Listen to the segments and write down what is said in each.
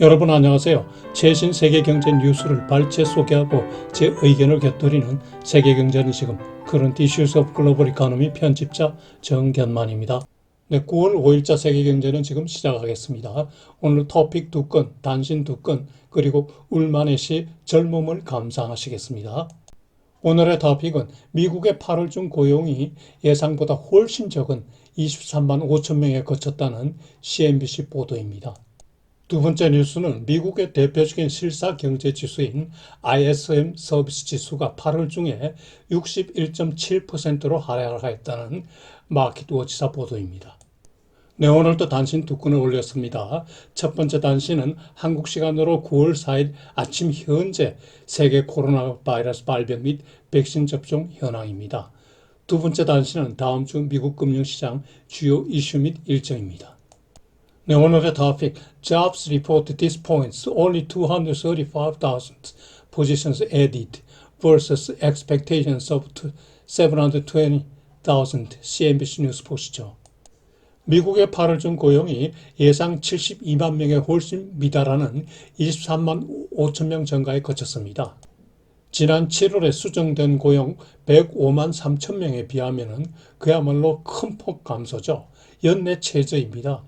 여러분 안녕하세요. 최신 세계 경제 뉴스를 발췌 소개하고 제 의견을 곁들이는 세계 경제는 지금 그런 이슈스 오브 글로벌 이코노미 편집자 정견만입니다. 네, 9월 5일자 세계 경제는 지금 시작하겠습니다. 오늘 토픽 두 건, 단신 두 건, 그리고 울만의 시 젊음을 감상하시겠습니다. 오늘의 토픽은 미국의 8월 중 고용이 예상보다 훨씬 적은 23만 5천 명에 그쳤다는 CNBC 보도입니다. 두 번째 뉴스는 미국의 대표적인 실사 경제 지수인 ISM 서비스 지수가 8월 중에 61.7%로 하락했다는 마켓워치사 보도입니다. 네, 오늘도 단신 두 건을 올렸습니다. 첫 번째 단신은 한국 시간으로 9월 4일 아침 현재 세계 코로나 바이러스 발병 및 백신 접종 현황입니다. 두 번째 단신은 다음 주 미국 금융시장 주요 이슈 및 일정입니다. 네, 오늘의 토픽 Jobs report disappoints only 235,000 positions added versus expectations of 720,000 CNBC 뉴스 보시죠. 미국의 8월 중 고용이 예상 72만 명에 훨씬 미달하는 23만 5천 명 증가에 그쳤습니다. 지난 7월에 수정된 고용 105만 3천 명에 비하면 그야말로 큰 폭 감소죠. 연내 최저입니다.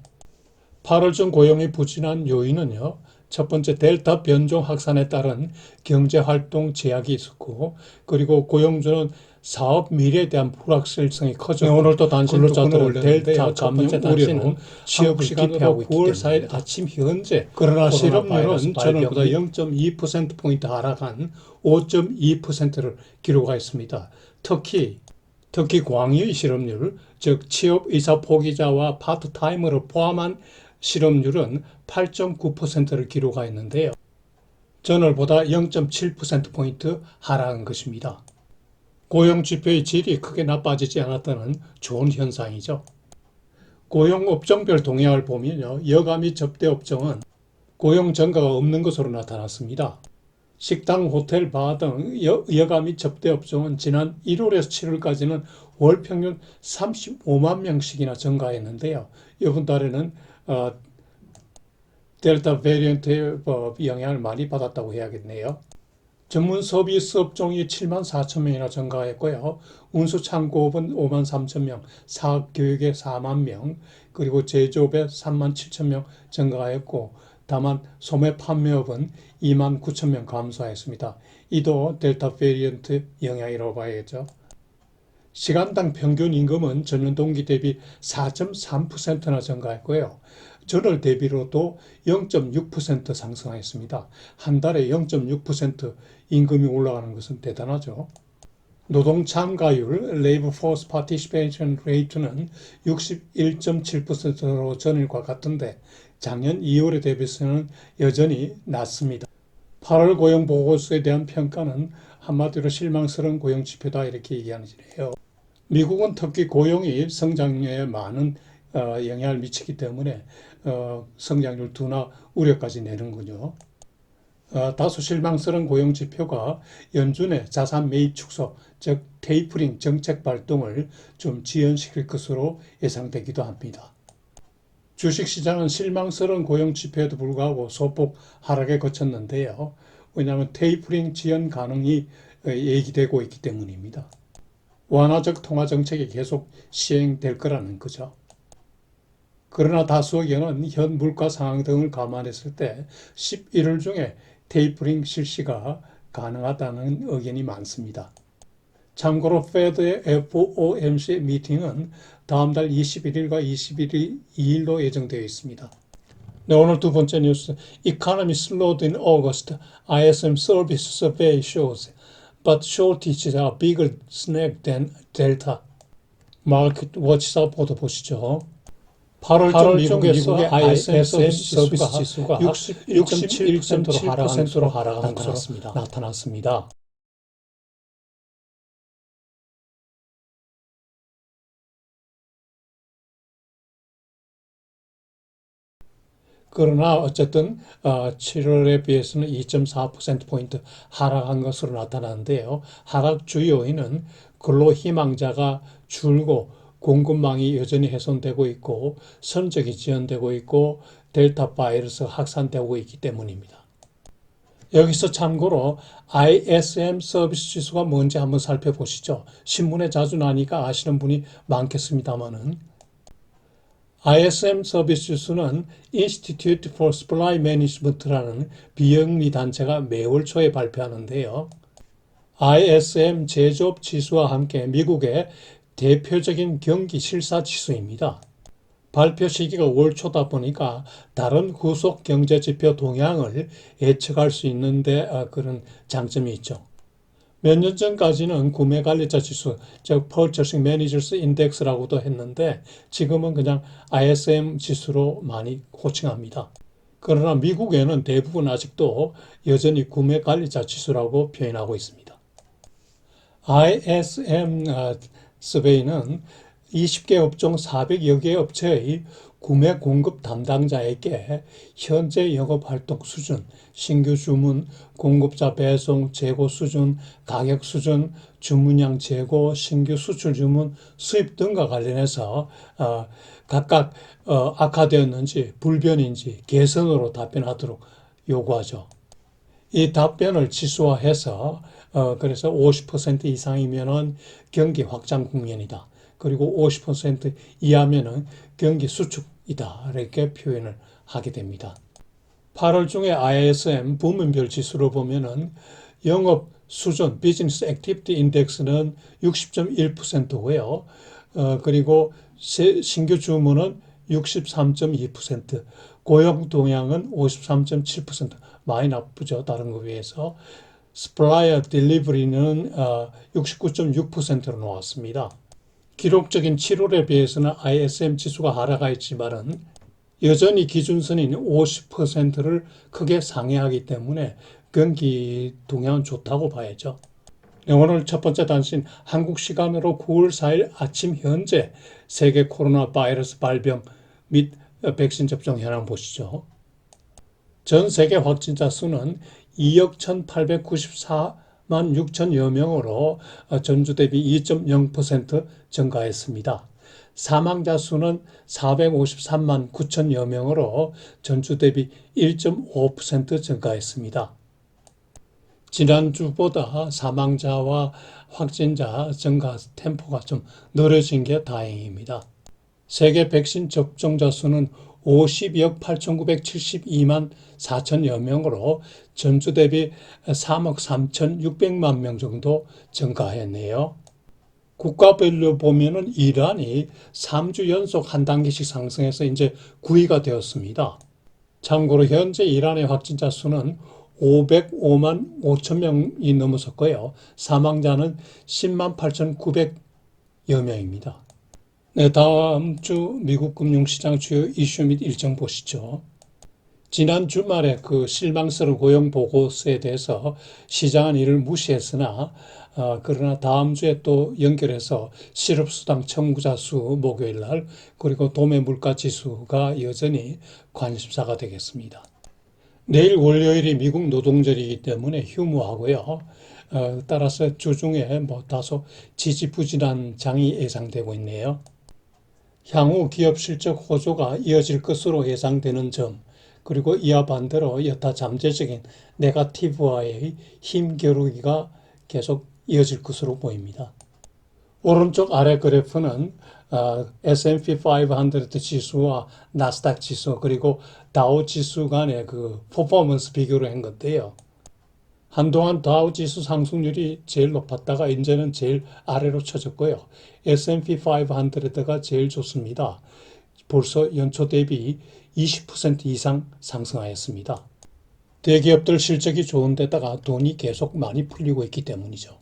8월 중 고용이 부진한 요인은요. 첫 번째 델타 변종 확산에 따른 경제 활동 제약이 있었고 그리고 고용주는 사업 미래에 대한 불확실성이 커져 오늘도 단신 근로자들은 델타 감염 우려로 취업 시간으로 9월 4일 아침 현재 그러나 실업률은 전월보다 0.2%포인트 하락한 5.2%를 기록하였습니다. 특히 특히 광의 실업률, 즉 취업 의사 포기자와 파트타이머를 포함한 실업률은 8.9%를 기록하였는데요. 전월보다 0.7%포인트 하락한 것입니다. 고용 지표의 질이 크게 나빠지지 않았다는 좋은 현상이죠. 고용 업종별 동향을 보면요. 여가 및 접대 업종은 고용 증가가 없는 것으로 나타났습니다. 식당, 호텔, 바 등 여가 및 접대 업종은 지난 1월에서 7월까지는 월 평균 35만 명씩이나 증가했는데요. 이번 달에는 어, 델타 베리언트의 어, 영향을 많이 받았다고 해야겠네요. 전문 서비스 업종이 7만 4천 명이나 증가했고요. 운수 창고업은 5만 3천 명, 사업 교육에 4만 명, 그리고 제조업에 3만 7천 명 증가했고, 다만 소매 판매업은 2만 9천 명 감소했습니다. 이도 델타 베리언트 영향이라고 봐야겠죠. 시간당 평균 임금은 전년 동기 대비 4.3%나 증가했고요. 전월 대비로도 0.6% 상승했습니다. 한 달에 0.6% 임금이 올라가는 것은 대단하죠. 노동 참가율 (Labor Force Participation Rate는 61.7%로 전일과 같은데 작년 2월에 대비해서는 여전히 낮습니다. 8월 고용 보고서에 대한 평가는 한마디로 실망스러운 고용 지표다 이렇게 얘기하는지요. 미국은 특히 고용이 성장에 많은 어, 영향을 미치기 때문에 어, 성장률 둔화 우려까지 내는군요. 어, 다소 실망스러운 고용 지표가 연준의 자산 매입 축소, 즉 테이프링 정책 발동을 좀 지연시킬 것으로 예상되기도 합니다. 주식시장은 실망스러운 고용 지표에도 불구하고 소폭 하락에 거쳤는데요. 왜냐하면 테이프링 지연 가능이 얘기되고 있기 때문입니다. 완화적 통화 정책이 계속 시행될 거라는 거죠. 그러나 다수 의견은 현 물가 상황 등을 감안했을 때 11월 중에 테이프링 실시가 가능하다는 의견이 많습니다. 참고로 페드의 FOMC 미팅은 다음 달 21일과 22일로 예정되어 있습니다. 네, 오늘 두 번째 뉴스. Economy slowed in August. ISM Service Survey shows. But shortages are bigger snag than Delta. 마켓 워치사 보도 보시죠. 8월, 8월 미국에서 ISM 서비스 지수가 61.7%로 하락한 것으로 나타났습니다. 나타났습니다. 그러나 어쨌든 7월에 비해서는 2.4%포인트 하락한 것으로 나타나는데요. 하락 주요인은 근로희망자가 줄고 공급망이 여전히 훼손되고 있고 선적이 지연되고 있고 델타 바이러스 확산되고 있기 때문입니다. 여기서 참고로 ISM 서비스 지수가 뭔지 한번 살펴보시죠. 신문에 자주 나니까 아시는 분이 많겠습니다만은 ISM 서비스 지수는 Institute for Supply Management라는 비영리 단체가 매월 초에 발표하는데요. ISM 제조업 지수와 함께 미국의 대표적인 경기 실사 지수입니다. 발표 시기가 올 초다 보니까 다른 후속 경제 지표 동향을 예측할 수 있는데 아, 그런 장점이 있죠. 몇 년 전까지는 구매 관리자 지수, 즉 Purchasing Managers Index라고도 했는데 지금은 그냥 ISM 지수로 많이 호칭합니다. 그러나 미국에는 대부분 아직도 여전히 구매 관리자 지수라고 표현하고 있습니다. ISM 서베이는 20개 업종 400여 개 업체의 구매 공급 담당자에게 현재 영업 활동 수준, 신규 주문, 공급자 배송, 재고 수준, 가격 수준, 주문량 재고, 신규 수출 주문, 수입 등과 관련해서 어, 각각 어, 악화되었는지 불변인지 개선으로 답변하도록 요구하죠. 이 답변을 지수화해서 어, 그래서 50% 이상이면은 경기 확장 국면이다. 그리고 50% 이하면은 경기 수축이다. 이렇게 표현을 하게 됩니다. 8월 중에 ISM 부문별 지수로 보면은 영업 수준 비즈니스 액티비티 인덱스는 60.1%고요. 어, 그리고 세, 신규 주문은 63.2%, 고용 동향은 53.7% 많이 나쁘죠. 다른 거에 비해서. 스플라이어 딜리버리는 69.6%로 나왔습니다. 기록적인 7월에 비해서는 ISM 지수가 하락하였지만은 여전히 기준선인 50%를 크게 상회하기 때문에 경기 동향은 좋다고 봐야죠. 네, 오늘 첫 번째 단신 한국 시간으로 9월 4일 아침 현재 세계 코로나 바이러스 발병 및 백신 접종 현황 보시죠. 전 세계 확진자 수는 2억 1,894 만 6천여 명으로 전주 대비 2.0% 증가했습니다. 사망자 수는 453만 9천여 명으로 전주 대비 1.5% 증가했습니다. 지난주보다 사망자와 확진자 증가 템포가 좀 느려진 게 다행입니다. 세계 백신 접종자 수는 52억 8,972만 4천여 명으로 전주 대비 3억 3,600만 명 정도 증가했네요. 국가별로 보면은 이란이 3주 연속 한 단계씩 상승해서 이제 9위가 되었습니다. 참고로 현재 이란의 확진자 수는 505만 5천 명이 넘어섰고요. 사망자는 10만 8,900여 명입니다. 네, 다음 주 미국 금융시장 주요 이슈 및 일정 보시죠. 지난 주말에 그 실망스러운 고용 보고서에 대해서 시장은 이를 무시했으나 어, 그러나 다음 주에 또 연결해서 실업수당 청구자 수 목요일 날 그리고 도매 물가 지수가 여전히 관심사가 되겠습니다. 내일 월요일이 미국 노동절이기 때문에 휴무하고요. 어, 따라서 주중에 뭐 다소 지지부진한 장이 예상되고 있네요. 향후 기업 실적 호조가 이어질 것으로 예상되는 점, 그리고 이와 반대로 여타 잠재적인 네가티브와의 힘겨루기가 계속 이어질 것으로 보입니다. 오른쪽 아래 그래프는 어, S&P 500 지수와 나스닥 지수 그리고 다우 지수 간의 그 퍼포먼스 비교를 한 건데요. 한동안 다우 지수 상승률이 제일 높았다가 이제는 제일 아래로 쳐졌고요. S&P 500가 제일 좋습니다. 벌써 연초 대비 20% 이상 상승하였습니다. 대기업들 실적이 좋은 데다가 돈이 계속 많이 풀리고 있기 때문이죠.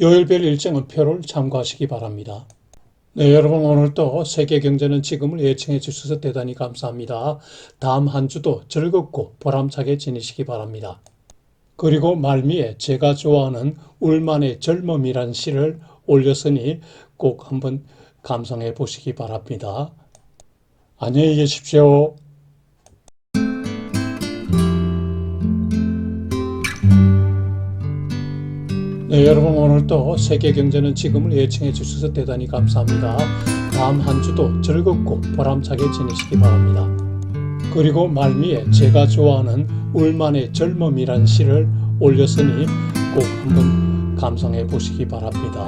요일별 일정은 표를 참고하시기 바랍니다. 네, 여러분 오늘도 세계 경제는 지금을 예청해 주셔서 대단히 감사합니다. 다음 한 주도 즐겁고 보람차게 지내시기 바랍니다. 그리고 말미에 제가 좋아하는 울만의 젊음이란 시를 올렸으니 꼭 한번 감상해 보시기 바랍니다. 안녕히 계십시오. 네, 여러분 오늘도 세계 경제는 지금을 예청해 주셔서 대단히 감사합니다. 다음 한 주도 즐겁고 보람차게 지내시기 바랍니다. 그리고 말미에 제가 좋아하는 울만의 젊음이란 시를 올렸으니 꼭 한번 감상해 보시기 바랍니다.